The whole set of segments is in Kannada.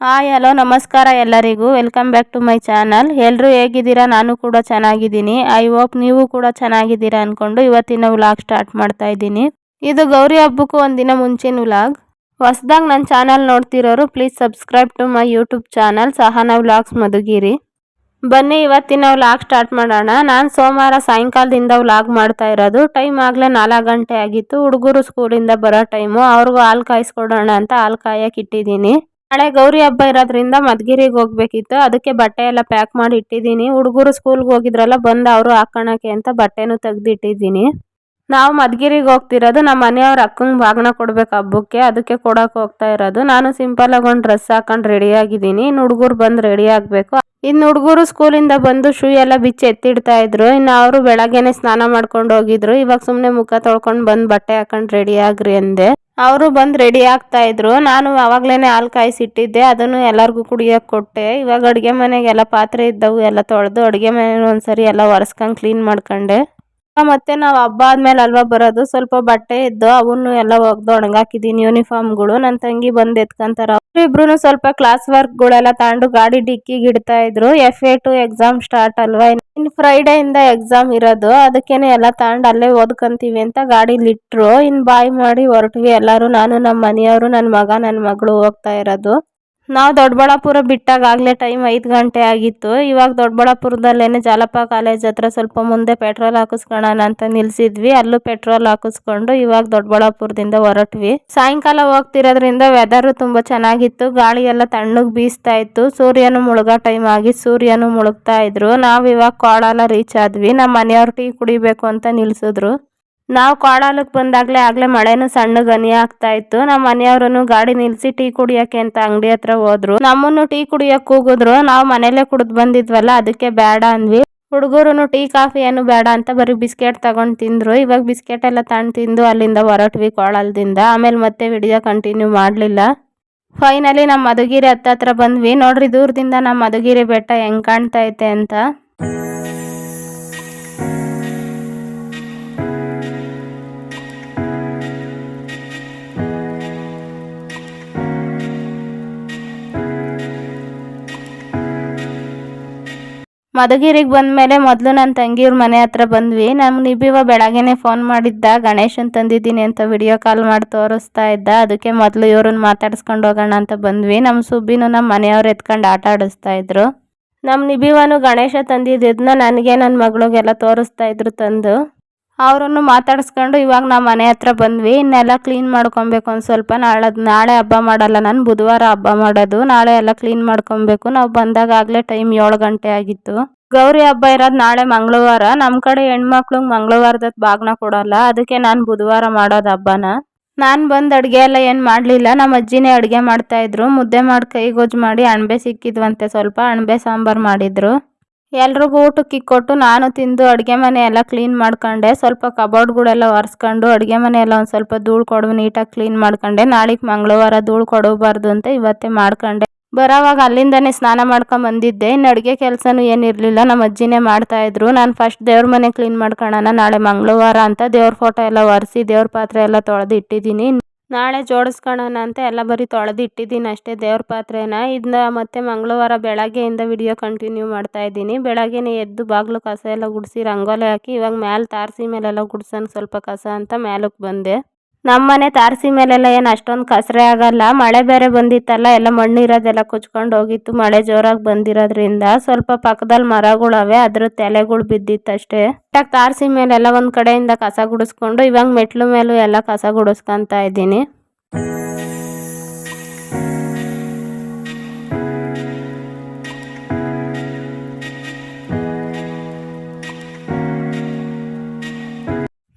ಹಾಯ್, ಹಲೋ, ನಮಸ್ಕಾರ ಎಲ್ಲರಿಗೂ. Welcome back to my channel ಎಲ್ಲರೂ ಹೇಗಿದ್ದೀರಾ? ನಾನು ಕೂಡ ಚೆನ್ನಾಗಿದ್ದೀನಿ. ಐ ಹೋಪ್ ನೀವು ಕೂಡ ಚೆನ್ನಾಗಿದ್ದೀರಾ ಅಂದ್ಕೊಂಡು ಇವತ್ತಿನ ವ್ಲಾಗ್ ಸ್ಟಾರ್ಟ್ ಮಾಡ್ತಾ ಇದ್ದೀನಿ. ಇದು ಗೌರಿ ಹಬ್ಬಕ್ಕೂ ಒಂದಿನ ಮುಂಚಿನ ವ್ಲಾಗ್ ಹೊಸ್ದಾಗಿ ನನ್ನ channel ನೋಡ್ತಿರೋರು please subscribe to my YouTube channel Sahana vlogs Madhugiri ಬನ್ನಿ, ಇವತ್ತಿನ ವ್ಲಾಗ್ ಸ್ಟಾರ್ಟ್ ಮಾಡೋಣ. ನಾನು ಸೋಮವಾರ ಸಾಯಂಕಾಲದಿಂದ ವ್ಲಾಗ್ ಮಾಡ್ತಾ ಇರೋದು. ಟೈಮ್ ಆಗಲೇ ನಾಲ್ಕು ಗಂಟೆ ಆಗಿತ್ತು. ಹುಡುಗರು ಸ್ಕೂಲಿಂದ ಬರೋ ಟೈಮು ಅವ್ರಿಗೂ ಹಾಲು ಕಾಯಿಸ್ಕೊಡೋಣ ಅಂತ ಹಾಲು ಕಾಯಕ್ಕೆ ಇಟ್ಟಿದ್ದೀನಿ. ನಾಳೆ ಗೌರಿ ಹಬ್ಬ ಇರೋದ್ರಿಂದ ಮದ್ಗಿರಿಗೆ ಹೋಗ್ಬೇಕಿತ್ತು. ಅದಕ್ಕೆ ಬಟ್ಟೆ ಎಲ್ಲ ಪ್ಯಾಕ್ ಮಾಡಿ ಇಟ್ಟಿದ್ದೀನಿ. ಹುಡುಗರು ಸ್ಕೂಲ್ಗೆ ಹೋಗಿದ್ರಲ್ಲ, ಬಂದು ಅವರು ಹಾಕೋಣಕ್ಕೆ ಅಂತ ಬಟ್ಟೆನೂ ತೆಗ್ದಿಟ್ಟಿದ್ದೀನಿ. ನಾವು ಮದ್ಗಿರಿಗೆ ಹೋಗ್ತಿರೋದು ನಮ್ಮ ಮನೆಯವ್ರ ಅಕ್ಕಂಗೆ ಬಾಗ್ನ ಕೊಡ್ಬೇಕು ಹಬ್ಬಕ್ಕೆ. ಅದಕ್ಕೆ ಕೊಡಕ್ಕೆ ಹೋಗ್ತಾ ಇರೋದು. ನಾನು ಸಿಂಪಲ್ ಆಗಿ ಒಂದು ಡ್ರೆಸ್ ಹಾಕೊಂಡು ರೆಡಿ ಇನ್ನು ಹುಡುಗರು ಬಂದು ರೆಡಿ ಆಗಬೇಕು. ಇನ್ನು ಹುಡುಗರು ಸ್ಕೂಲಿಂದ ಬಂದು ಶೂ ಎಲ್ಲ ಬಿಚ್ಚಿ ಎತ್ತಿಡ್ತಾ ಇದ್ರು. ಇನ್ನು ಅವರು ಬೆಳಗ್ಗೆನೆ ಸ್ನಾನ ಮಾಡ್ಕೊಂಡು ಹೋಗಿದ್ರು. ಇವಾಗ ಸುಮ್ಮನೆ ಮುಖ ತೊಳ್ಕೊಂಡು ಬಂದು ಬಟ್ಟೆ ಹಾಕೊಂಡು ರೆಡಿ ಆಗ್ರಿ ಅಂದೆ. ಅವರು ಬಂದು ರೆಡಿ ಆಗ್ತಾ ಇದ್ರು. ನಾನು ಅವಾಗ್ಲೇನೆ ಹಾಲು ಕಾಯಿಸಿಟ್ಟಿದ್ದೆ. ಅದನ್ನು ಎಲ್ಲರಿಗೂ ಕುಡಿಯೋಕೆ ಕೊಟ್ಟೆ. ಇವಾಗ ಅಡುಗೆ ಮನೆಗೆಲ್ಲ ಪಾತ್ರೆ ಇದ್ದವು, ಎಲ್ಲ ತೊಳೆದು ಅಡುಗೆ ಮನೆ ಒಂದ್ಸರಿ ಎಲ್ಲ ಒರೆಸ್ಕೊಂಡು ಕ್ಲೀನ್ ಮಾಡ್ಕೊಂಡೆ. ಮತ್ತೆ ನಾವು ಹಬ್ಬ ಆದ್ಮೇಲೆ ಅಲ್ವಾ ಬರೋದು? ಸ್ವಲ್ಪ ಬಟ್ಟೆ ಇದ್ದು ಅವನ್ನು ಎಲ್ಲ ಒಗ್ದು ಒಣಗಾಕಿದೀನಿ ಯೂನಿಫಾರ್ಮ್ಗಳು ನನ್ನ ತಂಗಿ ಬಂದು ಎತ್ಕೊಂತಾರ. ಇಬ್ರು ಸ್ವಲ್ಪ ಕ್ಲಾಸ್ ವರ್ಕ್ಗಳೆಲ್ಲ ತಾಂಡು ಗಾಡಿ ಡಿಕ್ಕಿಗೆ ಇಡ್ತಾ ಇದ್ರು. F A two exam start ಅಲ್ವಾ? ಇನ್ ಫ್ರೈಡೆ ಇಂದ ಎಕ್ಸಾಮ್ ಇರೋದು. ಅದಕ್ಕೇನೆ ಎಲ್ಲ ತಗೊಂಡು ಅಲ್ಲೇ ಓದ್ಕೊಂತೀವಿ ಅಂತ ಗಾಡಿಲಿ ಇಟ್ರು ಇನ್ ಬಾಯ್ ಮಾಡಿ ಹೊರಟ್ವಿ ಎಲ್ಲಾರು. ನಾನು ನಮ್ಮ ಮನೆಯವರು ನನ್ನ ಮಗ ನನ್ನ ಮಗಳು ಹೋಗ್ತಾ ಇರೋದು. ನಾವು ದೊಡ್ಡಬಳ್ಳಾಪುರ ಬಿಟ್ಟಾಗ ಆಗಲೇ ಟೈಮ್ ಐದು ಗಂಟೆ ಆಗಿತ್ತು. ಇವಾಗ ದೊಡ್ಡಬಳ್ಳಾಪುರದಲ್ಲೇ ಜಾಲಪ್ಪ ಕಾಲೇಜ್ ಹತ್ರ ಸ್ವಲ್ಪ ಮುಂದೆ ಪೆಟ್ರೋಲ್ ಹಾಕಿಸ್ಕೊಳ್ಳೋಣ ಅಂತ ನಿಲ್ಸಿದ್ವಿ. ಅಲ್ಲೂ ಪೆಟ್ರೋಲ್ ಹಾಕಿಸ್ಕೊಂಡು ಇವಾಗ ದೊಡ್ಡಬಳ್ಳಾಪುರದಿಂದ ಹೊರಟ್ವಿ. ಸಾಯಂಕಾಲ ಹೋಗ್ತಿರೋದ್ರಿಂದ ವೆದರು ತುಂಬ ಚೆನ್ನಾಗಿತ್ತು. ಗಾಳಿ ಎಲ್ಲ ತಣ್ಣಗೆ ಬೀಸ್ತಾ ಇತ್ತು. ಸೂರ್ಯನು ಮುಳುಗೋ ಟೈಮ್ ಆಗಿ ಸೂರ್ಯನು ಮುಳುಗ್ತಾ ಇದ್ರು. ನಾವು ಇವಾಗ ಕೋಳಾಲ ರೀಚ್ ಆದ್ವಿ. ನಮ್ಮ ಮನೆಯವ್ರು ಟೀ ಕುಡಿಬೇಕು ಅಂತ ನಿಲ್ಸಿದ್ರು. ನಾವು ಕಾಡಾಲಕ್ಕೆ ಬಂದಾಗಲೇ ಆಗಲೇ ಮಳೆನೂ ಸಣ್ಣ ಗನಿ ಆಗ್ತಾ ಇತ್ತು. ನಮ್ಮ ಮನೆಯವ್ರು ಗಾಡಿ ನಿಲ್ಲಿಸಿ ಟೀ ಕುಡಿಯಕ್ಕೆ ಅಂತ ಅಂಗಡಿ ಹತ್ರ ಹೋದ್ರು. ನಮ್ಮನ್ನು ಟೀ ಕುಡಿಯಕ್ಕೆ ಕೂಗಿದ್ರು. ನಾವು ಮನೇಲೆ ಕುಡಿದು ಬಂದಿದ್ವಲ್ಲ, ಅದಕ್ಕೆ ಬೇಡ ಅಂದ್ವಿ. ಹುಡುಗರು ಟೀ, ಕಾಫಿ ಏನು ಬೇಡ ಅಂತ ಬರೀ ಬಿಸ್ಕೆಟ್ ತಗೊಂಡು ತಿಂದ್ರು. ಇವಾಗ ಬಿಸ್ಕೆಟ್ ಎಲ್ಲ ತಂದು ತಿಂದು ಅಲ್ಲಿಂದ ಹೊರಟ್ವಿ ಕೋಳಲ್ದಿಂದ ಆಮೇಲೆ ಮತ್ತೆ ವಿಡಿಯೋ ಕಂಟಿನ್ಯೂ ಮಾಡಲಿಲ್ಲ. ಫೈನಲಿ ನಮ್ಮ ಮಧುಗಿರಿ ಹತ್ತತ್ರ ಬಂದ್ವಿ. ನೋಡ್ರಿ ದೂರದಿಂದ ನಮ್ಮ ಮಧುಗಿರಿ ಬೆಟ್ಟ ಹೆಂಗ್ ಕಾಣ್ತಾ ಐತೆ ಅಂತ. ಮಧುಗಿರಿಗೆ ಬಂದಮೇಲೆ ಮೊದಲು ನನ್ನ ತಂಗಿಯವ್ರ ಮನೆ ಹತ್ರ ಬಂದ್ವಿ. ನಮ್ಮ ನಿಬಿವ ಬೆಳಗ್ಗೆನೆ ಫೋನ್ ಮಾಡಿದ್ದ, ಗಣೇಶನ್ ತಂದಿದ್ದೀನಿ ಅಂತ ವಿಡಿಯೋ ಕಾಲ್ ಮಾಡಿ ತೋರಿಸ್ತಾ ಇದ್ದ. ಅದಕ್ಕೆ ಮೊದಲು ಇವ್ರನ್ನ ಮಾತಾಡ್ಸ್ಕೊಂಡು ಹೋಗೋಣ ಅಂತ ಬಂದ್ವಿ. ನಮ್ಮ ಸುಬ್ಬಿನೂ ನಮ್ಮ ಮನೆಯವ್ರು ಎತ್ಕೊಂಡು ಆಟ ಆಡಿಸ್ತಾ ಇದ್ರು. ನಮ್ಮ ನಿಬಿವನು ಗಣೇಶ ತಂದಿದ್ದನ್ನ ನನಗೆ ನನ್ನ ಮಗಳಿಗೆಲ್ಲ ತೋರಿಸ್ತಾ ಇದ್ರು ತಂದು. ಅವರನ್ನು ಮಾತಾಡಿಸ್ಕೊಂಡು ಇವಾಗ ನಾವು ಮನೆ ಹತ್ರ ಬಂದ್ವಿ, ಇನ್ನೆಲ್ಲ ಕ್ಲೀನ್ ಮಾಡ್ಕೊಬೇಕು ಒಂದು ಸ್ವಲ್ಪ. ನಾಳೆ ನಾಳೆ ಹಬ್ಬ ಮಾಡಲ್ಲ ನಾನು, ಬುಧವಾರ ಹಬ್ಬ ಮಾಡೋದು. ನಾಳೆ ಎಲ್ಲ ಕ್ಲೀನ್ ಮಾಡ್ಕೊಬೇಕು. ನಾವು ಬಂದಾಗ ಆಗಲೇ ಟೈಮ್ ಏಳು ಗಂಟೆ ಆಗಿತ್ತು. ಗೌರಿ ಹಬ್ಬ ಇರೋದು ನಾಳೆ ಮಂಗಳವಾರ. ನಮ್ಮ ಕಡೆ ಹೆಣ್ಮಕ್ಳಿಗೆ ಮಂಗಳವಾರದ ಬಾಗ್ನ ಕೊಡಲ್ಲ. ಅದಕ್ಕೆ ನಾನು ಬುಧವಾರ ಮಾಡೋದು ಹಬ್ಬನ. ನಾನು ಬಂದು ಅಡುಗೆ ಎಲ್ಲ ಏನು ಮಾಡಲಿಲ್ಲ. ನಮ್ಮ ಅಜ್ಜಿನೇ ಅಡುಗೆ ಮಾಡ್ತಾಯಿದ್ರು ಮುದ್ದೆ ಮಾಡಿ ಕೈಗೊಜ್ಜು ಮಾಡಿ ಅಣಬೆ ಸಿಕ್ಕಿದ್ವಂತೆ ಸ್ವಲ್ಪ. ಅಣಬೆ ಸಾಂಬಾರು ಮಾಡಿದ್ರು. ಎಲ್ರಿಗೂ ಊಟಕ್ಕೆ ಕೊಟ್ಟು ನಾನು ತಿಂದು ಅಡುಗೆ ಮನೆ ಎಲ್ಲ ಕ್ಲೀನ್ ಮಾಡ್ಕೊಂಡೆ. ಸ್ವಲ್ಪ ಕಬೋರ್ಡ್ಗಳೆಲ್ಲ ಒರೆಸ್ಕೊಂಡು ಅಡುಗೆ ಮನೆ ಎಲ್ಲ ಒಂದು ಸ್ವಲ್ಪ ಧೂಳು ಕೊಡು ನೀಟಾಗಿ ಕ್ಲೀನ್ ಮಾಡ್ಕೊಂಡೆ. ನಾಳೆಗೆ ಮಂಗಳವಾರ ಧೂಳು ಕೊಡಬಾರ್ದು ಅಂತ ಇವತ್ತೇ ಮಾಡ್ಕೊಂಡೆ. ಬರೋವಾಗ ಅಲ್ಲಿಂದನೇ ಸ್ನಾನ ಮಾಡ್ಕೊಂಡು ಬಂದಿದ್ದೆ. ಇನ್ನು ಅಡುಗೆ ಕೆಲಸನೂ ಏನಿರಲಿಲ್ಲ ನಮ್ಮ ಅಜ್ಜಿನೇ ಮಾಡ್ತಾಯಿದ್ರು ನಾನು ಫಸ್ಟ್ ದೇವ್ರ ಮನೆ ಕ್ಲೀನ್ ಮಾಡ್ಕೊಳ್ಳೋಣ ನಾಳೆ ಮಂಗಳವಾರ ಅಂತ ದೇವ್ರ ಫೋಟೋ ಎಲ್ಲ ಒರೆಸಿ ದೇವ್ರ ಪಾತ್ರೆ ಎಲ್ಲ ತೊಳೆದು ಇಟ್ಟಿದ್ದೀನಿ. ನಾಳೆ ಜೋಡಿಸ್ಕೊಳ್ಳೋಣ ಅಂತ ಎಲ್ಲ ಬರೀ ತೊಳೆದು ಇಟ್ಟಿದ್ದೀನಿ ಅಷ್ಟೇ ದೇವ್ರ ಪಾತ್ರೆನ. ಇದನ್ನ ಮತ್ತೆ ಮಂಗಳವಾರ ಬೆಳಗ್ಗೆಯಿಂದ ವಿಡಿಯೋ ಕಂಟಿನ್ಯೂ ಮಾಡ್ತಾ ಇದ್ದೀನಿ. ಬೆಳಗ್ಗೆನೇ ಎದ್ದು ಬಾಗಿಲು ಕಸ ಎಲ್ಲ ಗುಡಿಸಿ ರಂಗೋಲಿ ಹಾಕಿ ಇವಾಗ ಮ್ಯಾಲೆ ತಾರಸಿ ಮೇಲೆಲ್ಲ ಗುಡ್ಸೋಣ ಸ್ವಲ್ಪ ಕಸ ಅಂತ ಮ್ಯಾಲಕ್ಕೆ ಬಂದೆ. ನಮ್ಮ ಮನೆ ತಾರಸಿ ಮೇಲೆಲ್ಲ ಏನು ಅಷ್ಟೊಂದು ಕಸರೆ ಆಗಲ್ಲ, ಮಳೆ ಬೇರೆ ಬಂದಿತ್ತಲ್ಲ, ಎಲ್ಲ ಮಣ್ಣು ಇರೋದೆಲ್ಲ ಕುಚ್ಕೊಂಡು ಹೋಗಿತ್ತು, ಮಳೆ ಜೋರಾಗಿ ಬಂದಿರೋದ್ರಿಂದ. ಸ್ವಲ್ಪ ಪಕ್ಕದಲ್ಲಿ ಮರಗಳವೆ, ಅದ್ರ ತಲೆಗಳು ಬಿದ್ದಿತ್ತು ಅಷ್ಟೇ ತಾರಸಿ ಮೇಲೆಲ್ಲ ಒಂದು ಕಡೆಯಿಂದ ಕಸ ಗುಡಿಸ್ಕೊಂಡು, ಇವಾಗ ಮೆಟ್ಲು ಮೇಲೂ ಎಲ್ಲ ಕಸ ಗುಡಿಸ್ಕೊಂತ ಇದ್ದೀನಿ.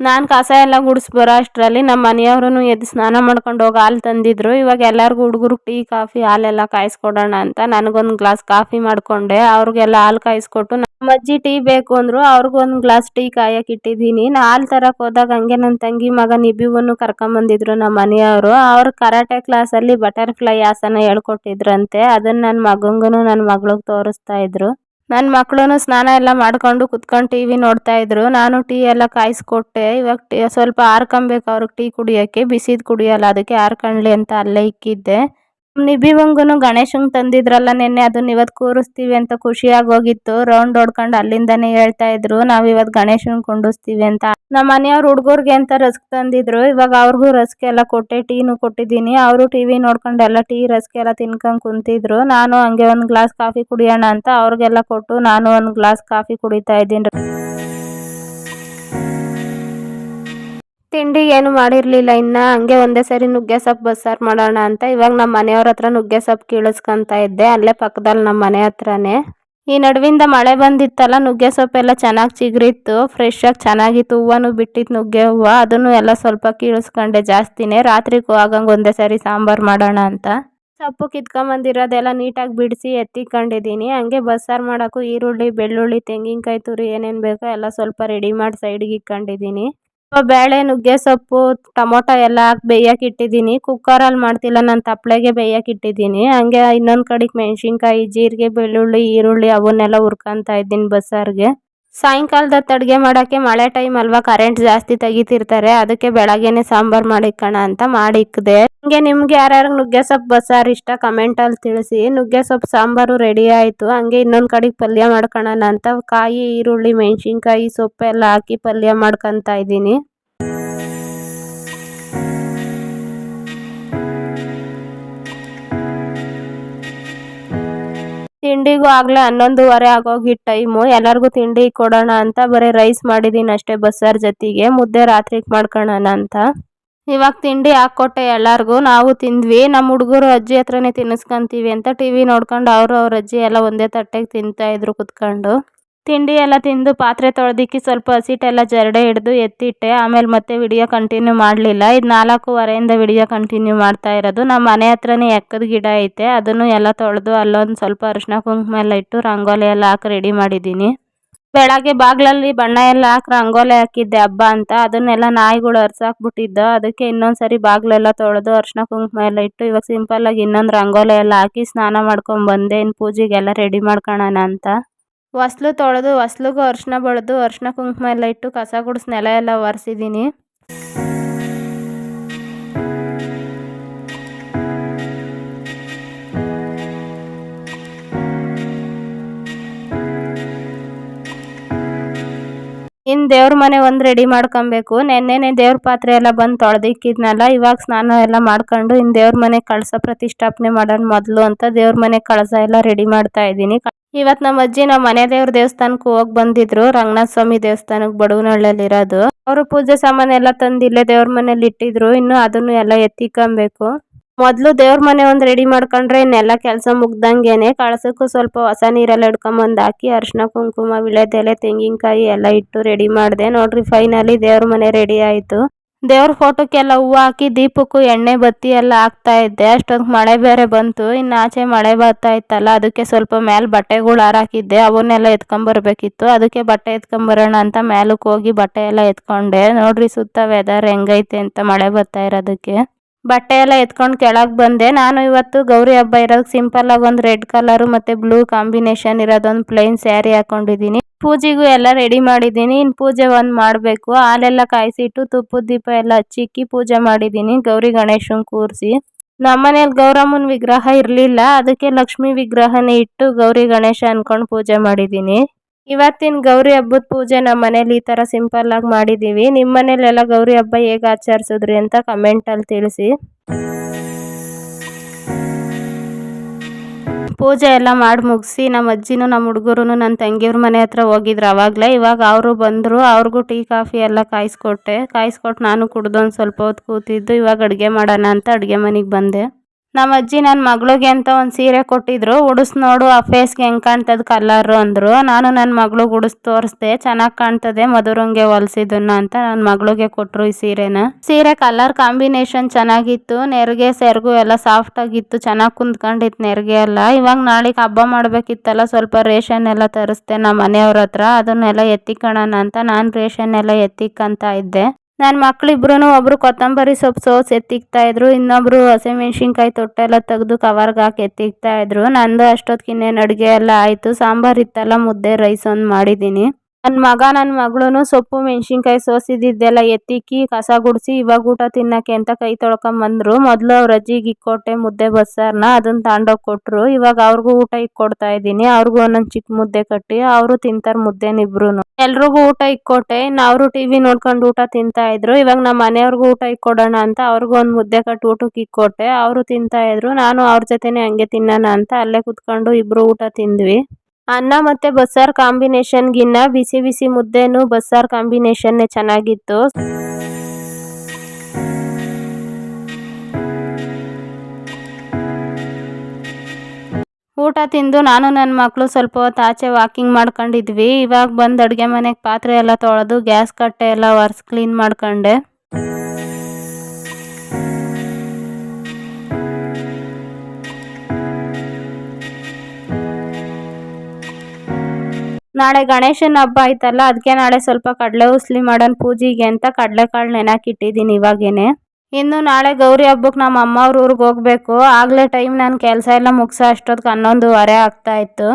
ನಾನು ಕಸ ಎಲ್ಲ ಗುಡಿಸಿ ಬರೋ ಅಷ್ಟರಲ್ಲಿ ನಮ್ಮ ಮನೆಯವ್ರೂ ಎದ್ದು ಸ್ನಾನ ಮಾಡ್ಕೊಂಡು ಹೋಗಿ ಹಾಲು ತಂದಿದ್ರು. ಇವಾಗ ಎಲ್ಲರಿಗೂ ಹುಡುಗರು ಟೀ, ಕಾಫಿ, ಹಾಲೆಲ್ಲ ಕಾಯಿಸ್ಕೊಡೋಣ ಅಂತ ನನಗೊಂದು ಗ್ಲಾಸ್ ಕಾಫಿ ಮಾಡಿಕೊಂಡೆ. ಅವ್ರಿಗೆಲ್ಲ ಹಾಲು ಕಾಯಿಸ್ಕೊಟ್ಟು ನಮ್ಮ ಅಜ್ಜಿ ಟೀ ಬೇಕು ಅಂದರು ಅವ್ರಿಗೊಂದು ಗ್ಲಾಸ್ ಟೀ ಕಾಯಕ್ಕೆ ಇಟ್ಟಿದ್ದೀನಿ. ನಾ ಹಾಲು ತರಕ್ಕೆ ಹೋದಾಗ ಹಂಗೆ ನನ್ನ ತಂಗಿ ಮಗ ನಿಬಿವನ್ನು ಕರ್ಕೊಂಬಂದಿದ್ರು ನಮ್ಮ ಮನೆಯವರು. ಅವ್ರು ಕರಾಟೆ ಕ್ಲಾಸಲ್ಲಿ ಬಟರ್ಫ್ಲೈ ಆಸನ ಹೇಳ್ಕೊಟ್ಟಿದ್ರಂತೆ. ಅದನ್ನು ನನ್ನ ಮಗಂಗೂ ನನ್ನ ಮಗಳಿಗೆ ತೋರಿಸ್ತಾ ಇದ್ರು. ನನ್ನ ಮಕ್ಕಳು ಸ್ನಾನ ಎಲ್ಲ ಮಾಡ್ಕೊಂಡು ಕುತ್ಕೊಂಡು ಟಿ ವಿ ನೋಡ್ತಾ ಇದ್ರು. ನಾನು ಟೀ ಎಲ್ಲ ಕಾಯಿಸ್ಕೊಟ್ಟೆ. ಇವಾಗ ಟೀ ಸ್ವಲ್ಪ ಆರ್ಕೊಂಬೇಕು. ಅವ್ರಿಗೆ ಟೀ ಕುಡಿಯೋಕ್ಕೆ. ಬಿಸಿದು ಕುಡಿಯೋಲ್ಲ. ಅದಕ್ಕೆ ಆರ್ಕೊಳ್ಳಿ ಅಂತ ಅಲ್ಲೇ ಇಕ್ಕಿದ್ದೆ. ನಿಬಿವಂಗುನು ಗಣೇಶಂಗ್ ತಂದಿದ್ರಲ್ಲ ನಿನ್ನೆ, ಅದನ್ನ ಇವತ್ ಕೂರಿಸ್ತೀವಿ ಅಂತ ಖುಷಿಯಾಗಿ ಹೋಗಿತ್ತು. ರೌಂಡ್ ಹೊಡ್ಕೊಂಡು ಅಲ್ಲಿಂದಾನೇ ಹೇಳ್ತಾ ಇದ್ರು, ನಾವ್ ಇವತ್ ಗಣೇಶನ್ ಕುಂಡಿಸ್ತೀವಿ ಅಂತ. ನಮ್ಮ ಮನೆಯವ್ರ ಹುಡುಗರಿಗೆ ಅಂತ ರಸ್ಕ್ ತಂದಿದ್ರು? ಇವಾಗ ಅವ್ರಿಗೂ ರಸ್ಕ್ ಎಲ್ಲ ಕೊಟ್ಟೆ, ಟೀನು ಕೊಟ್ಟಿದ್ದೀನಿ. ಅವರು ಟಿವಿ ನೋಡ್ಕೊಂಡು ಎಲ್ಲ ಟೀ, ರಸ್ಕ್ ಎಲ್ಲ ತಿನ್ಕೊಂಡ್ ಕುಂತಿದ್ರು. ನಾನು ಹಂಗೆ ಒಂದ್ ಗ್ಲಾಸ್ ಕಾಫಿ ಕುಡಿಯೋಣ ಅಂತ ಅವ್ರಿಗೆಲ್ಲ ಕೊಟ್ಟು ನಾನು ಒಂದ್ ಗ್ಲಾಸ್ ಕಾಫಿ ಕುಡಿತಾ ಇದ್ದೀನಿ. ತಿಂಡಿ ಏನು ಮಾಡಿರ್ಲಿಲ್ಲ. ಇನ್ನ ಹಂಗೆ ಒಂದೇ ಸರಿ ನುಗ್ಗೆ ಸೊಪ್ಪು ಬಸ್ಸಾರು ಮಾಡೋಣ ಅಂತ ಇವಾಗ ನಮ್ಮ ಮನೆಯವ್ರ ಹತ್ರ ನುಗ್ಗೆ ಸೊಪ್ಪು ಕೀಳಿಸ್ಕೊಂತ ಇದ್ದೆ. ಅಲ್ಲೇ ಪಕ್ಕದಲ್ಲಿ ನಮ್ಮ ಮನೆ ಹತ್ರನೇ. ಈ ನಡುವಿಂದ ಮಳೆ ಬಂದಿತ್ತಲ್ಲ, ನುಗ್ಗೆ ಸೊಪ್ಪೆಲ್ಲ ಚೆನ್ನಾಗಿ ಚಿಗುರಿತ್ತು. ಫ್ರೆಶ್ ಆಗಿ ಚೆನ್ನಾಗಿತ್ತು. ಹೂವನು ಬಿಟ್ಟಿತ್ತು ನುಗ್ಗೆ ಹೂವು. ಅದನ್ನು ಎಲ್ಲ ಸ್ವಲ್ಪ ಕೀಳಿಸ್ಕೊಂಡೆ ಜಾಸ್ತಿನೇ. ರಾತ್ರಿಗೂ ಆಗಂಗೆ ಒಂದೇ ಸರಿ ಸಾಂಬಾರು ಮಾಡೋಣ ಅಂತ. ಸೊಪ್ಪು ಕಿತ್ಕೊಂಬಂದಿರೋದೆಲ್ಲ ನೀಟಾಗಿ ಬಿಡಿಸಿ ಎತ್ತಿಕೊಂಡಿದ್ದೀನಿ. ಹಂಗೆ ಬಸ್ಸಾರು ಮಾಡೋಕ್ಕೂ ಈರುಳ್ಳಿ, ಬೆಳ್ಳುಳ್ಳಿ, ತೆಂಗಿನಕಾಯಿ ತುರಿ ಏನೇನು ಬೇಕೋ ಎಲ್ಲ ಸ್ವಲ್ಪ ರೆಡಿ ಮಾಡಿ ಸೈಡ್ಗೆ ಇಕ್ಕೊಂಡಿದ್ದೀನಿ. ಬೇಳೆ, ನುಗ್ಗೆ, ಸೊಪ್ಪು, ಟೊಮೊಟೊ ಎಲ್ಲ ಹಾಕಿ ಬೇಯಕ್ಕೆ ಇಟ್ಟಿದ್ದೀನಿ. ಕುಕ್ಕರಲ್ಲಿ ಮಾಡ್ತಿಲ್ಲ ನಾನು ತಪ್ಪಲೆಗೆ ಬೇಯಕ್ಕೆ ಇಟ್ಟಿದ್ದೀನಿ. ಹಂಗೆ ಇನ್ನೊಂದು ಕಡೆಗೆ ಮೆಣಸಿನ್ಕಾಯಿ, ಜೀರಿಗೆ, ಬೆಳ್ಳುಳ್ಳಿ, ಈರುಳ್ಳಿ ಅವನ್ನೆಲ್ಲ ಹುರ್ಕೊತಾ ಇದ್ದೀನಿ ಬಸ್ಸಾರಿಗೆ. ಸಾಯಂಕಾಲದ ಅಡುಗೆ ಮಾಡೋಕ್ಕೆ ಮಳೆ ಟೈಮ್ ಅಲ್ವಾ ಕರೆಂಟ್ ಜಾಸ್ತಿ ತೆಗಿತಿರ್ತಾರೆ, ಅದಕ್ಕೆ ಬೆಳಗ್ಗೆನೆ ಸಾಂಬಾರು ಮಾಡಿಕ್ಕೋಣ ಅಂತ ಮಾಡಿಕ್ದೆ ಹಂಗೆ ನಿಮ್ಗೆ ಯಾರ್ಯಾರು ನುಗ್ಗೆ ಸೊಪ್ಪು ಬಸ್ಸಾರು ಇಷ್ಟ ಕಮೆಂಟಲ್ಲಿ ತಿಳಿಸಿ. ನುಗ್ಗೆ ಸೊಪ್ಪು ಸಾಂಬಾರು ರೆಡಿ ಆಯಿತು. ಹಂಗೆ ಇನ್ನೊಂದು ಕಡೆಗೆ ಪಲ್ಯ ಮಾಡ್ಕೊಳ್ಳೋಣ ಅಂತ ಕಾಯಿ, ಈರುಳ್ಳಿ, ಮೆಣಸಿನ್ಕಾಯಿ ಸೊಪ್ಪೆಲ್ಲ ಹಾಕಿ ಪಲ್ಯ ಮಾಡ್ಕೊತಾ ಇದ್ದೀನಿ. ತಿಂಡಿಗೂ ಆಗಲೇ ಹನ್ನೊಂದುವರೆ ಆಗೋಗಿ ಟೈಮು. ಎಲ್ಲರಿಗೂ ತಿಂಡಿ ಕೊಡೋಣ ಅಂತ ಬರೀ ರೈಸ್ ಮಾಡಿದ್ದೀನಿ ಅಷ್ಟೇ ಬಸ್ಸಾರು ಜೊತೆಗೆ. ಮುದ್ದೆ ರಾತ್ರಿಗೆ ಮಾಡ್ಕೊಳ್ಳೋಣ ಅಂತ. ಇವಾಗ ತಿಂಡಿ ಹಾಕ್ಕೊಟ್ಟೆ ಎಲ್ಲರಿಗೂ. ನಾವು ತಿಂದ್ವಿ. ನಮ್ಮ ಹುಡುಗರು ಅಜ್ಜಿ ಹತ್ರನೇ ತಿನ್ನಿಸ್ಕೊಂತೀವಿ ಅಂತ ಟಿ ವಿ ನೋಡ್ಕೊಂಡು ಅವರು ಅವ್ರ ಅಜ್ಜಿ ಎಲ್ಲ ಒಂದೇ ತಟ್ಟೆಗೆ ತಿಂತಾ ಇದ್ರು ಕುತ್ಕೊಂಡು. ತಿಂಡಿ ಎಲ್ಲ ತಿಂದು ಪಾತ್ರೆ ತೊಳೆದಿಕ್ಕಿ ಸ್ವಲ್ಪ ಹಸಿಟ್ಟೆಲ್ಲ ಜರಡೆ ಹಿಡಿದು ಎತ್ತಿಟ್ಟೆ. ಆಮೇಲೆ ಮತ್ತೆ ವಿಡಿಯೋ ಕಂಟಿನ್ಯೂ ಮಾಡಲಿಲ್ಲ. ಇದು ನಾಲ್ಕೂವರೆಯಿಂದ ವಿಡಿಯೋ ಕಂಟಿನ್ಯೂ ಮಾಡ್ತಾ ಇರೋದು. ನಮ್ಮ ಮನೆ ಹತ್ರನೇ ಎಕ್ಕದ ಗಿಡ ಐತೆ. ಅದನ್ನು ಎಲ್ಲ ತೊಳೆದು ಅಲ್ಲೊಂದು ಸ್ವಲ್ಪ ಅರಿಶಿನ ಕುಂಕುಮ ಎಲ್ಲ ಇಟ್ಟು ರಂಗೋಲಿ ಎಲ್ಲ ಹಾಕಿ ರೆಡಿ ಮಾಡಿದ್ದೀನಿ. ಬೆಳಗ್ಗೆ ಬಾಗ್ಲಲ್ಲಿ ಬಣ್ಣ ಎಲ್ಲ ಹಾಕಿ ರಂಗೋಲಿ ಹಾಕಿದ್ದೆ ಹಬ್ಬ ಅಂತ. ಅದನ್ನೆಲ್ಲ ನಾಯಿಗಳು ಅರ್ಸಾಕ್ಬಿಟ್ಟಿದ್ದು ಅದಕ್ಕೆ ಇನ್ನೊಂದು ಸರಿ ಬಾಗ್ಲೆಲ್ಲ ತೊಳೆದು ಅರ್ಶಿನ ಕುಂಕುಮ ಎಲ್ಲ ಇಟ್ಟು ಇವಾಗ ಆಗಿ ಇನ್ನೊಂದು ರಂಗೋಲಿ ಎಲ್ಲ ಹಾಕಿ ಸ್ನಾನ ಮಾಡ್ಕೊಂಡು ಬಂದೆ. ಇನ್ನು ಪೂಜೆಗೆಲ್ಲ ರೆಡಿ ಮಾಡ್ಕೊಳ್ಳೋಣ ಅಂತ. ಹೊಸ್ಲು ತೊಳೆದು, ಹೊಸ್ಲಿಗೂ ಅರ್ಶಿನ ಬಳಿದು ಅರ್ಶಿನ ಕುಂಕುಮ ಎಲ್ಲ ಇಟ್ಟು ಕಸ ಗುಡಿಸಿ ನೆಲ ಎಲ್ಲ ಒರೆಸಿದ್ದೀನಿ ದೇವ್ರ ಮನೆ ಒಂದು ರೆಡಿ ಮಾಡ್ಕೊಬೇಕು. ನೆನ್ನೆನೆ ದೇವ್ರ ಪಾತ್ರೆ ಎಲ್ಲ ಬಂದು ತೊಳೆದಿಕ್ಕಿದ್ನಲ್ಲ, ಇವಾಗ ಸ್ನಾನ ಎಲ್ಲ ಮಾಡ್ಕೊಂಡು ಇನ್ನು ದೇವ್ರ ಮನೆ ಕಳಸ ಪ್ರತಿಷ್ಠಾಪನೆ ಮಾಡೋಣ ಮೊದಲು ಅಂತ ದೇವ್ರ ಮನೆ ಕಳಸ ಎಲ್ಲ ರೆಡಿ ಮಾಡ್ತಾ ಇದ್ದೀನಿ. ಇವತ್ತು ನಮ್ಮ ಅಜ್ಜಿ ನಮ್ಮ ಮನೆ ದೇವ್ರ ದೇವಸ್ಥಾನಕ್ಕೆ ಹೋಗಿ ಬಂದಿದ್ರು ರಂಗನಾಥ ಸ್ವಾಮಿ ದೇವಸ್ಥಾನಕ್ಕೆ ಬಡವನಹಳ್ಳಿಯಲ್ಲಿರೋದು ಅವರು ಪೂಜೆ ಸಾಮಾನೆಲ್ಲ ತಂದು ಇಲ್ಲೇ ದೇವ್ರ ಮನೇಲಿ ಇಟ್ಟಿದ್ರು, ಇನ್ನು ಅದನ್ನು ಎಲ್ಲ ಎತ್ತಿಕೊಬೇಕು. ಮೊದಲು ದೇವ್ರ ಮನೆ ಒಂದು ರೆಡಿ ಮಾಡ್ಕೊಂಡ್ರೆ ಇನ್ನೆಲ್ಲ ಕೆಲಸ ಮುಗ್ದಂಗೆನೆ ಕಳಸಕ್ಕೂ ಸ್ವಲ್ಪ ಹೊಸ ನೀರೆಲ್ಲ ಹಿಡ್ಕೊಂಬಂದು ಹಾಕಿ ಅರಿಶಿನ ಕುಂಕುಮ ವಿಳೆದೆಲೆ ತೆಂಗಿನಕಾಯಿ ಎಲ್ಲ ಇಟ್ಟು ರೆಡಿ ಮಾಡಿದೆ. ನೋಡ್ರಿ ಫೈನಲಿ ದೇವ್ರ ಮನೆ ರೆಡಿ ಆಯಿತು. ದೇವ್ರ ಫೋಟೋಕ್ಕೆಲ್ಲ ಹೂವು ಹಾಕಿ ದೀಪಕ್ಕೂ ಎಣ್ಣೆ, ಬತ್ತಿ ಎಲ್ಲ ಹಾಕ್ತಾ ಇದ್ದೆ. ಅಷ್ಟೊಂದು ಮಳೆ ಬೇರೆ ಬಂತು. ಇನ್ನು ಆಚೆ ಮಳೆ ಬರ್ತಾ ಇತ್ತಲ್ಲ, ಅದಕ್ಕೆ ಸ್ವಲ್ಪ ಮೇಲೆ ಬಟ್ಟೆಗಳು ಹಾರಾಕಿದ್ದೆ. ಅವನ್ನೆಲ್ಲ ಎತ್ಕೊಂಬರ್ಬೇಕಿತ್ತು. ಅದಕ್ಕೆ ಬಟ್ಟೆ ಎತ್ಕೊಂಬರೋಣ ಅಂತ ಮೇಲಕ್ಕೆ ಹೋಗಿ ಬಟ್ಟೆ ಎಲ್ಲ ಎತ್ಕೊಂಡೆ. ನೋಡ್ರಿ ಸುತ್ತ ವೆದರ್ ಹೆಂಗೈತೆ ಅಂತ ಮಳೆ ಬರ್ತಾ ಇರೋದಕ್ಕೆ. ಬಟ್ಟೆ ಎಲ್ಲ ಎತ್ಕೊಂಡು ಕೆಳಗೆ ಬಂದೆ. ನಾನು ಇವತ್ತು ಗೌರಿ ಹಬ್ಬ ಸಿಂಪಲ್ ಆಗಿ ಒಂದು ರೆಡ್ ಕಲರು ಮತ್ತು ಬ್ಲೂ ಕಾಂಬಿನೇಷನ್ ಇರೋದೊಂದು ಪ್ಲೈನ್ ಸ್ಯಾರಿ ಹಾಕೊಂಡಿದ್ದೀನಿ. ಪೂಜೆಗೂ ಎಲ್ಲ ರೆಡಿ ಮಾಡಿದ್ದೀನಿ. ಇನ್ನು ಪೂಜೆ ಒಂದು ಮಾಡಬೇಕು. ಹಾಲೆಲ್ಲ ಕಾಯಿಸಿಟ್ಟು ತುಪ್ಪದ ದೀಪ ಎಲ್ಲ ಹಚ್ಚಿಕ್ಕಿ ಪೂಜೆ ಮಾಡಿದ್ದೀನಿ. ಗೌರಿ ಗಣೇಶನ್ ಕೂರಿಸಿ. ನಮ್ಮನೇಲಿ ಗೌರಮ್ಮನ ವಿಗ್ರಹ ಇರಲಿಲ್ಲ. ಅದಕ್ಕೆ ಲಕ್ಷ್ಮಿ ವಿಗ್ರಹನೇ ಇಟ್ಟು ಗೌರಿ ಗಣೇಶ ಅನ್ಕೊಂಡು ಪೂಜೆ ಮಾಡಿದ್ದೀನಿ. ಇವತ್ತಿನ ಗೌರಿ ಹಬ್ಬದ ಪೂಜೆ ನಮ್ಮ ಮನೇಲಿ ಈ ಥರ ಸಿಂಪಲ್ ಆಗಿ ಮಾಡಿದ್ದೀವಿ ನಿಮ್ಮ ಮನೇಲೆಲ್ಲ ಗೌರಿ ಹಬ್ಬ ಹೇಗೆ ಆಚರಿಸಿದ್ರಿ ಅಂತ ಕಮೆಂಟಲ್ಲಿ ತಿಳಿಸಿ. ಪೂಜೆ ಎಲ್ಲ ಮಾಡಿ ಮುಗಿಸಿ ನಮ್ಮ ಅಜ್ಜಿನೂ ನಮ್ಮ ಹುಡುಗರು ನನ್ನ ತಂಗಿಯವ್ರ ಮನೆ ಹತ್ರ ಹೋಗಿದ್ರು ಅವಾಗಲೇ. ಇವಾಗ ಅವರು ಬಂದರು, ಅವ್ರಿಗೂ ಟೀ, ಕಾಫಿ ಎಲ್ಲ ಕಾಯಿಸ್ಕೊಟ್ಟೆ. ಕಾಯಿಸ್ಕೊಟ್ಟು ನಾನು ಕುಡ್ದೊಂದು ಸ್ವಲ್ಪ ಹೊತ್ತು ಕೂತಿದ್ದು, ಇವಾಗ ಅಡುಗೆ ಮಾಡೋಣ ಅಂತ ಅಡುಗೆ ಮನೆಗೆ ಬಂದೆ. ನಮ್ಮ ಅಜ್ಜಿ ನನ್ನ ಮಗಳಿಗೆ ಅಂತ ಒಂದು ಸೀರೆ ಕೊಟ್ಟಿದ್ರು, ಉಡಿಸ್ ನೋಡು ಆ ಫೇಸ್ಗೆ ಹೆಂಗೆ ಕಾಣ್ತದೆ ಕಲ್ಲರು ಅಂದರು. ನಾನು ನನ್ನ ಮಗಳಿಗೆ ಉಡಿಸ್ ತೋರಿಸ್ದೆ, ಚೆನ್ನಾಗಿ ಕಾಣ್ತದೆ, ಮಧುರಂಗೆ ಹೊಲ್ಸಿದ್ದನ್ನ ಅಂತ ನನ್ನ ಮಗಳಿಗೆ ಕೊಟ್ಟರು ಈ ಸೀರೆನ. ಸೀರೆ ಕಲರ್ ಕಾಂಬಿನೇಷನ್ ಚೆನ್ನಾಗಿತ್ತು, ನೆರಿಗೆ, ಸೆರಗು ಎಲ್ಲ ಸಾಫ್ಟ್ ಆಗಿತ್ತು, ಚೆನ್ನಾಗಿ ಕುಂತ್ಕೊಂಡಿತ್ತು ನೆರಿಗೆ ಎಲ್ಲ. ಇವಾಗ ನಾಳೆಗೆ ಹಬ್ಬ ಮಾಡಬೇಕಿತ್ತಲ್ಲ, ಸ್ವಲ್ಪ ರೇಷನ್ ಎಲ್ಲ ತರಿಸ್ದೆ ನಮ್ಮ ಮನೆಯವ್ರ ಹತ್ರ, ಅದನ್ನೆಲ್ಲ ಎತ್ತಿಕೊಳ್ಳೋಣ ಅಂತ ನಾನು ರೇಷನ್ ಎಲ್ಲ ಎತ್ತಿಕ್ಕಂತ ಇದ್ದೆ. ನನ್ನ ಮಕ್ಕಳಿಬ್ರು ಒಬ್ರು ಕೊತ್ತಂಬರಿ ಸೊಪ್ಪು ಸೋಸ್ ಎತ್ತಿಕ್ತಾ ಇದ್ರು, ಇನ್ನೊಬ್ರು ಹಸಿಮೆಣ್ಸಿನ್ಕಾಯಿ ತೊಟ್ಟೆಲ್ಲ ತೆಗೆದು ಕವರ್ಗೆ ಹಾಕಿ ಎತ್ತಿಕ್ತಾ ಇದ್ರು. ನಂದು ಅಷ್ಟೊತ್ತಿಗೆ ಇನ್ನೇನು ಅಡುಗೆ ಎಲ್ಲ ಆಯಿತು. ಸಾಂಬಾರು ಇತ್ತಲ್ಲ, ಮುದ್ದೆ, ರೈಸ್ ಒಂದು ಮಾಡಿದ್ದೀನಿ ನನ್ನ ಮಗ ನನ್ನ ಮಗಳೂ ಸೊಪ್ಪು, ಮೆಣಸಿನ್ಕಾಯಿ ಸೋಸಿದಿದ್ದೆಲ್ಲ ಎತ್ತಿಕ್ಕಿ ಕಸ ಗುಡಿಸಿ ಇವಾಗ ಊಟ ತಿನ್ನಕ್ಕೆ ಅಂತ ಕೈ ತೊಳ್ಕೊಂಬಂದರು ಮೊದಲು ಅವ್ರ ಅಜ್ಜಿಗೆ ಇಕ್ಕೊಟ್ಟೆ ಮುದ್ದೆ ಬಸ್ಸಾರನ್ನ ಅದನ್ನ ತಗೊಂಡೋಗಿ ಕೊಟ್ಟರು ಇವಾಗ ಅವ್ರಿಗೂ ಊಟ ಇಕ್ಕೊಡ್ತಾ ಇದ್ದೀನಿ, ಅವ್ರಿಗೂ ಒಂದೊಂದು ಚಿಕ್ಕ ಮುದ್ದೆ ಕಟ್ಟಿ, ಅವರು ತಿಂತಾರೆ ಮುದ್ದೆನಿಬ್ರು ಎಲ್ರಿಗೂ ಊಟ ಇಕ್ಕೊಟ್ಟೆ ಇನ್ನು ಅವರು ಟಿ ವಿ ನೋಡ್ಕೊಂಡು ಊಟ ತಿಂತಾ ಇದ್ರು. ಇವಾಗ ನಮ್ಮ ಮನೆಯವ್ರಿಗೂ ಊಟ ಇಕ್ಕೊಡೋಣ ಅಂತ ಅವ್ರಿಗೂ ಒಂದು ಮುದ್ದೆ ಕಟ್ಟಿ ಊಟಕ್ಕೆ ಇಕ್ಕೊಟ್ಟೆ. ಅವರು ತಿಂತಾ ಇದ್ರು, ನಾನು ಅವ್ರ ಜೊತೆನೆ ಹಂಗೆ ತಿನ್ನೋಣ ಅಂತ ಅಲ್ಲೇ ಕುತ್ಕೊಂಡು ಇಬ್ರು ಊಟ ತಿಂದ್ವಿ. ಅನ್ನ ಮತ್ತೆ ಬಸ್ಸಾರ್ ಕಾಂಬಿನೇಷನ್ಗಿನ್ನ ಬಿಸಿ ಬಿಸಿ ಮುದ್ದೆನು ಬಸ್ಸಾರ್ ಕಾಂಬಿನೇಷನ್ನೇ ಚೆನ್ನಾಗಿತ್ತು. ಊಟ ತಿಂದು ನಾನು ನನ್ನ ಮಕ್ಕಳು ಸ್ವಲ್ಪ ಹೊತ್ತು ಆಚೆ ವಾಕಿಂಗ್ ಮಾಡ್ಕೊಂಡಿದ್ವಿ. ಇವಾಗ ಬಂದು ಅಡುಗೆ ಮನೆಗೆ ಪಾತ್ರೆ ಎಲ್ಲ ತೊಳೆದು ಗ್ಯಾಸ್ ಕಟ್ಟೆ ಎಲ್ಲ ಒರೆಸಿ ಕ್ಲೀನ್ ಮಾಡ್ಕೊಂಡೆ. ನಾಳೆ ಗಣೇಶನ ಹಬ್ಬ ಆಯ್ತಲ್ಲ ಅದಕ್ಕೆ ನಾಳೆ ಸ್ವಲ್ಪ ಕಡಲೆ ಉಸ್ಲಿ ಮಾಡೋಣ ಪೂಜೆಗೆ ಅಂತ ಕಡಲೆಕಾಳು ನೆನಕಿಟ್ಟಿದ್ದೀನಿ ಇವಾಗೇನೆ. ಇನ್ನು ನಾಳೆ ಗೌರಿ ಹಬ್ಬಕ್ಕೆ ನಮ್ಮ ಅಮ್ಮ ಅವ್ರ ಊರಿಗೆ ಹೋಗ್ಬೇಕು. ಆಗಲೇ ಟೈಮ್ ನಾನು ಕೆಲಸ ಎಲ್ಲ ಮುಗಿಸೋ ಅಷ್ಟೊತ್ತಿಗೆ ಹನ್ನೊಂದುವರೆ ಆಗ್ತಾ ಇತ್ತು.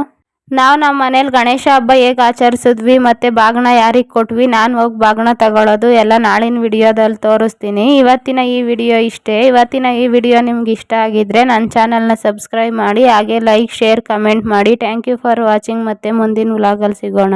ನಾವು ನಮ್ಮ ಮನೇಲಿ ಗಣೇಶ ಹಬ್ಬ ಹೇಗೆ ಆಚರಿಸಿದ್ವಿ ಮತ್ತು ಬಾಗಿನ ಯಾರಿಗೆ ಕೊಟ್ವಿ, ನಾನು ಹೋಗಿ ಬಾಗ್ನ ತಗೊಳ್ಳೋದು ಎಲ್ಲ ನಾಳಿನ ವಿಡಿಯೋದಲ್ಲಿ ತೋರಿಸ್ತೀನಿ. ಇವತ್ತಿನ ಈ ವಿಡಿಯೋ ಇಷ್ಟೇ. ಇವತ್ತಿನ ಈ ವಿಡಿಯೋ ನಿಮ್ಗೆ ಇಷ್ಟ ಆಗಿದ್ದರೆ ನನ್ನ ಚಾನಲ್ನ ಸಬ್ಸ್ಕ್ರೈಬ್ ಮಾಡಿ, ಹಾಗೆ ಲೈಕ್, ಶೇರ್, ಕಮೆಂಟ್ ಮಾಡಿ. Thank you for watching. ಮತ್ತು ಮುಂದಿನ ವ್ಲಾಗಲ್ಲಿ ಸಿಗೋಣ.